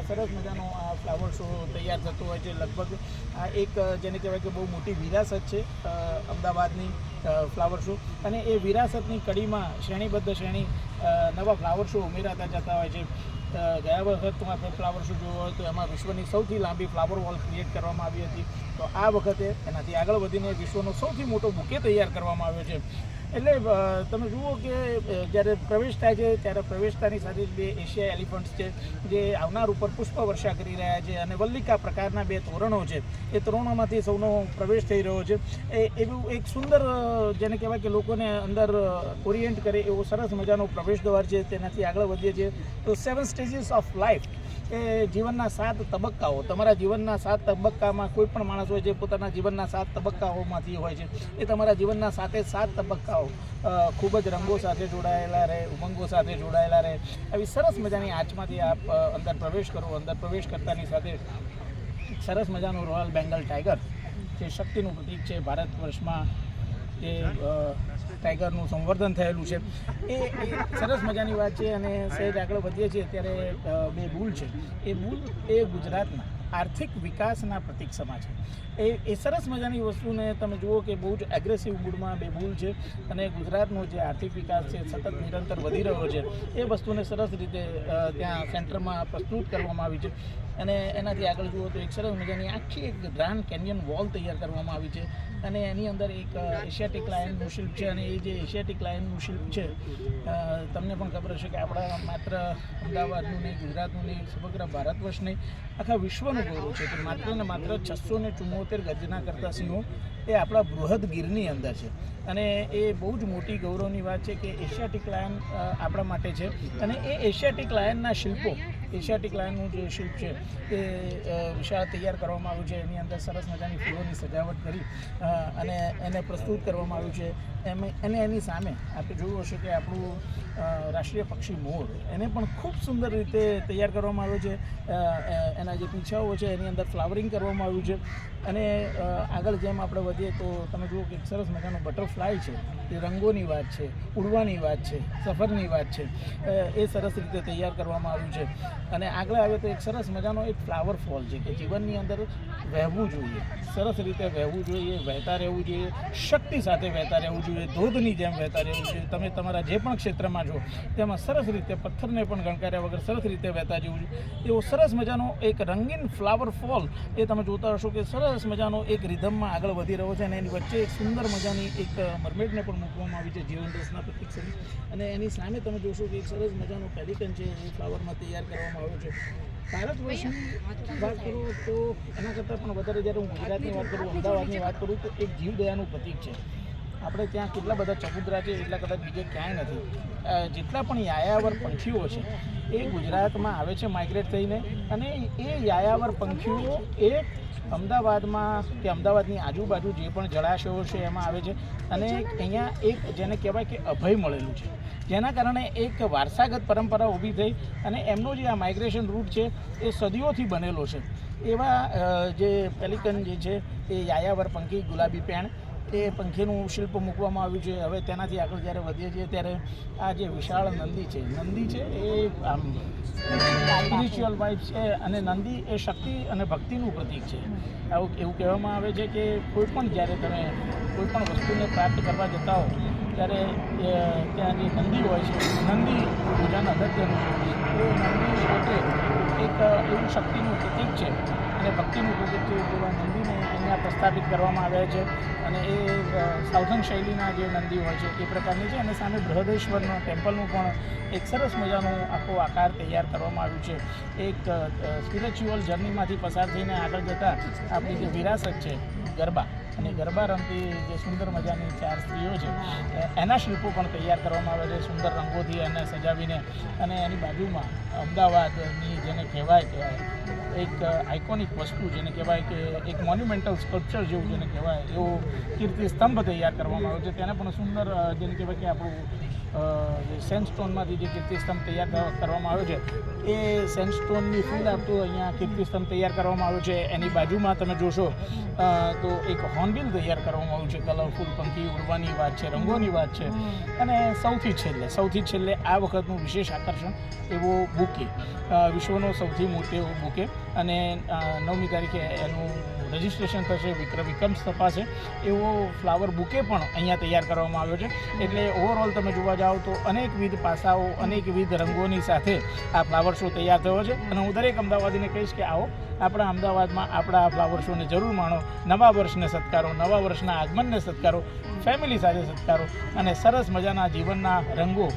આ સરસ મજાનો આ ફ્લાવર શો તૈયાર થતો હોય છે. લગભગ આ એક, જેને કહેવાય કે બહુ મોટી વિરાસત છે અમદાવાદની ફ્લાવર શો અને એ વિરાસતની કડીમાં શ્રેણીબદ્ધ શ્રેણી નવા ફ્લાવર શો ઉમેરાતા જતા હોય છે. ગયા વખત આપણે ફ્લાવર શો જોયો હોય તો એમાં વિશ્વની સૌથી લાંબી ફ્લાવર વોલ ક્રિએટ કરવામાં આવી હતી. તો આ વખતે એનાથી આગળ વધીને વિશ્વનો સૌથી મોટો બુકે તૈયાર કરવામાં આવ્યો છે. એટલે તમે જુઓ કે જ્યારે પ્રવેશ થાય છે, ત્યારે પ્રવેશતાની સાથે જ બે એશિયા એલિફન્ટ્સ છે, જે આવનાર ઉપર પુષ્પ વર્ષા કરી રહ્યા છે અને વલ્લિકા પ્રકારના બે તોરણો છે. એ તોરણોમાંથી સૌનો પ્રવેશ થઈ રહ્યો છે. એ, એવું એક સુંદર જેને કહેવાય કે લોકોને અંદર ઓરિએન્ટ કરે એવો સરસ મજાનો પ્રવેશ દ્વાર છે. તેનાથી આગળ વધીએ છીએ. તો સેવન સ્ટેજીસ ઓફ લાઈફ, એ જીવનના સાત તબક્કાઓ. તમારા જીવનના સાત તબક્કામાં કોઈ પણ માણસ હોય છે, પોતાના જીવનના સાત તબક્કાઓમાંથી હોય છે. એ તમારા જીવનના સાતે સાત તબક્કાઓ અ, ખૂબ જ રંગો સાથે જોડાયેલા રહે ઉમંગો સાથે જોડાયેલા રહે. આવી સરસ મજાની આંચમાંથી આપ અંદર પ્રવેશ કરો અંદર પ્રવેશ કરતાની સાથે સરસ મજાનું રોયલ બેંગલ ટાઈગર જે શક્તિનું પ્રતીક છે ભારત વર્ષમાં જે ટાઈગરનું સંવર્ધન થયેલું છે. એ સરસ મજાની વાત છે અને સહેજ આગળ વધીએ છીએ ત્યારે બે બુલ છે. એ બુલ એ ગુજરાતના આર્થિક વિકાસના પ્રતીક સમા છે. એ એ સરસ મજાની વસ્તુને તમે જુઓ કે બહુ જ એગ્રેસિવ મૂડમાં બે બુલ છે અને ગુજરાતનો જે આર્થિક વિકાસ છે, સતત નિરંતર વધી રહ્યો છે, એ વસ્તુને સરસ રીતે ત્યાં સેન્ટરમાં પ્રસ્તુત કરવામાં આવી છે. અને એનાથી આગળ જુઓ તો એક સરસ મજાની આખી એક ગ્રાન્ડ કેનિયન વોલ તૈયાર કરવામાં આવી છે. અને એની અંદર એક એશિયાટિક લાયનનું શિલ્પ છે અને એ જે એશિયાટિક લાયનનું શિલ્પ છે તમને પણ ખબર હશે કે આપણા માત્ર અમદાવાદનું નહીં, ગુજરાતનું નહીં, સમગ્ર ભારત વર્ષ નહીં, આખા વિશ્વનું ગૌરવ છે. કે માત્ર ને માત્ર છસો ને ચુમ્મોતેર ગર્જના કરતા સિંહો એ આપણા બૃહદ ગીરની અંદર છે. અને એ બહુ જ મોટી ગૌરવની વાત છે કે એશિયાટિક લાયન આપણા માટે છે. અને એ એશિયાટિક લાયનના શિલ્પો એશિયાટિક લાઇનનું જે શિલ્પ છે, એ વિશાળ તૈયાર કરવામાં આવ્યું છે. એની અંદર સરસ મજાની ફૂલોની સજાવટ કરી અને એને પ્રસ્તુત કરવામાં આવ્યું છે. એમ, અને એની સામે આપણે જોયું હશે કે આપણું રાષ્ટ્રીય પક્ષી મોર, એને પણ ખૂબ સુંદર રીતે તૈયાર કરવામાં આવ્યો છે. એના જે પીછાઓ છે, એની અંદર ફ્લાવરિંગ કરવામાં આવ્યું છે. અને આગળ જેમ આપણે વધીએ તો તમે જુઓ કે સરસ મજાનો બટરફ્લાય છે. એ રંગોની વાત છે, ઉડવાની વાત છે, સફરની વાત છે. એ સરસ રીતે તૈયાર કરવામાં આવ્યું છે. અને આગળ આવે તો એક સરસ મજાનો એક ફ્લાવર ફોલ છે કે જીવનની અંદર વહેવું જોઈએ. સરસ રીતે વહેવું જોઈએ, વહેતા રહેવું જોઈએ, શક્તિ સાથે વહેતા રહેવું જોઈએ, ધોધની જેમ વહેતા રહેવું જોઈએ. તમે તમારા જે પણ ક્ષેત્રમાં છો, તેમાં સરસ રીતે પથ્થરને પણ ગણકાર્યા વગર સરસ રીતે વહેતા જવું જોઈએ. એવો સરસ મજાનો એક રંગીન ફ્લાવર ફોલ એ તમે જોતા હશો કે સરસ મજાનો એક રિધમમાં આગળ વધી રહ્યો છે અને એની વચ્ચે એક સુંદર મજાની એક મરમેડને પણ મૂકવામાં આવી છે જીવન રસના પ્રતિક્ષણ અને એની સામે તમે જોશો કે એક સરસ મજાનો પેલિકન છે એ ફ્લાવરમાં તૈયાર કરવામાં આવ્યો છે. ભારત વર્ષની વાત કરું તો એના કરતાં પણ વધારે જ્યારે હું ગુજરાતની વાત કરું અમદાવાદની વાત કરું તો એક જીવદયાનું પ્રતીક છે. આપણે ત્યાં કેટલા બધા ચબુતરા છે, એટલા કદાચ બીજે ક્યાંય નથી. જેટલા પણ યાયાવર પંખીઓ છે, એ ગુજરાતમાં આવે છે માઇગ્રેટ થઈને અને એ યાયાવર પંખીઓ એ અમદાવાદમાં, કે અમદાવાદની આજુબાજુ જે પણ જળાશયો છે એમાં આવે છે અને અહીંયા એક જેને કહેવાય કે અભય મળેલું છે. જેના કારણે એક વારસાગત પરંપરા ઊભી થઈ અને એમનો જે આ માઇગ્રેશન રૂટ છે, એ સદીઓથી બનેલો છે. એવા જે પેલિકન જે છે, એ યાયાવર પંખી ગુલાબી પેણ એ પંખીનું શિલ્પ મૂકવામાં આવ્યું છે. હવે તેનાથી આગળ જ્યારે વધીએ છીએ ત્યારે આ જે વિશાળ નંદી છે નંદી છે એ આમ સ્પિરિચ્યુઅલ વાઇફ છે અને નંદી એ શક્તિ અને ભક્તિનું પ્રતીક છે. આવું એવું કહેવામાં આવે છે કે કોઈ પણ જ્યારે તમે કોઈ પણ વસ્તુને પ્રાપ્ત કરવા જતા હો, ત્યારે ત્યાં જે નંદી હોય છે, નંદી પૂજાના અગત્યનું છે. એ નંદી પોતે એક એવું શક્તિનું પ્રતીક છે અને ભક્તિનું પ્રતીક એવા નંદીને અહીંયા પ્રસ્થાપિત કરવામાં આવ્યા છે અને એ સાઉથન શૈલીના જે નંદી હોય છે એ પ્રકારની છે અને સામે બૃહદેશ્વરનો ટેમ્પલનું પણ એક સરસ મજાનો આખો આકાર તૈયાર કરવામાં આવ્યું છે. એક સ્પિરિચ્યુઅલ જર્નીમાંથી પસાર થઈને આગળ જતાં આપણી જે વિરાસત છે, ગરબા અને ગરબા રમતી જે સુંદર મજાની ચાર સ્ત્રીઓ છે એના શિલ્પો પણ તૈયાર કરવામાં આવે છે, સુંદર રંગોથી એને સજાવીને અને એની બાજુમાં અમદાવાદની જેને કહેવાય કે એક આઇકોનિક વસ્તુ જેને કહેવાય કે એક મોન્યુમેન્ટલ સ્કલ્પચર જેવું જેને કહેવાય, એવો કીર્તિ સ્તંભ તૈયાર કરવામાં આવ્યો છે. તેને પણ સુંદર જેને કહેવાય કે આપણું જે સેન્ડસ્ટોનમાંથી જે કીર્તિસ્તંભ તૈયાર કરવામાં આવ્યો છે, એ સેન્ડસ્ટોનની ફીલ આપતું અહીંયા કીર્તિસ્તંભ તૈયાર કરવામાં આવ્યો છે. એની બાજુમાં તમે જોશો તો એક હોર્નબિલ તૈયાર કરવામાં આવ્યું છે. કલરફુલ પંખી, ઉડવાની વાત છે, રંગોની વાત છે. અને સૌથી છેલ્લે સૌથી છેલ્લે આ વખતનું વિશેષ આકર્ષણ એવો બુકે વિશ્વનો સૌથી મોટો એવો બુકે અને નવમી તારીખે એનું રજિસ્ટ્રેશન થશે, વિક્રમ વિક્રમ સ્થપાશે. એવો ફ્લાવર બુકે પણ અહીંયા તૈયાર કરવામાં આવ્યો છે. એટલે ઓવરઓલ તમે જોવા જાઓ તો અનેકવિધ પાસાઓ, અનેકવિધ રંગોની સાથે આ ફ્લાવર શો તૈયાર થયો છે. અને હું દરેક અમદાવાદીને કહીશ કે આવો, આપણા અમદાવાદમાં આપણા આ ફ્લાવર શોને જરૂર માણો. નવા વર્ષને સત્કારો, નવા વર્ષના આગમનને સત્કારો ફેમિલી સાથે સત્કારો અને સરસ મજાના જીવનના રંગો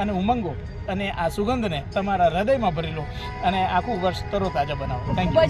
અને ઉમંગો અને આ સુગંધને તમારા હૃદયમાં ભરી લો અને આખું વર્ષ તરોતાજા બનાવો. Thank you